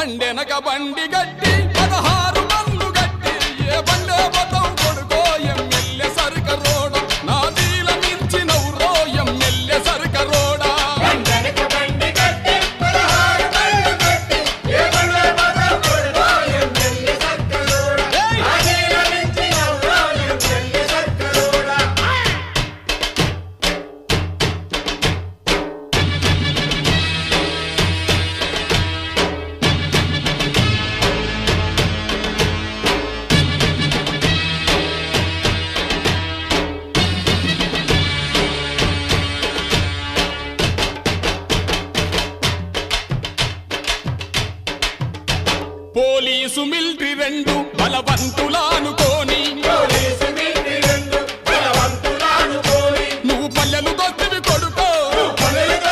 బండెనక బండి గట్టి పదహారు పోలీసు మిల్ట్రీ రెండు బలవంతులాను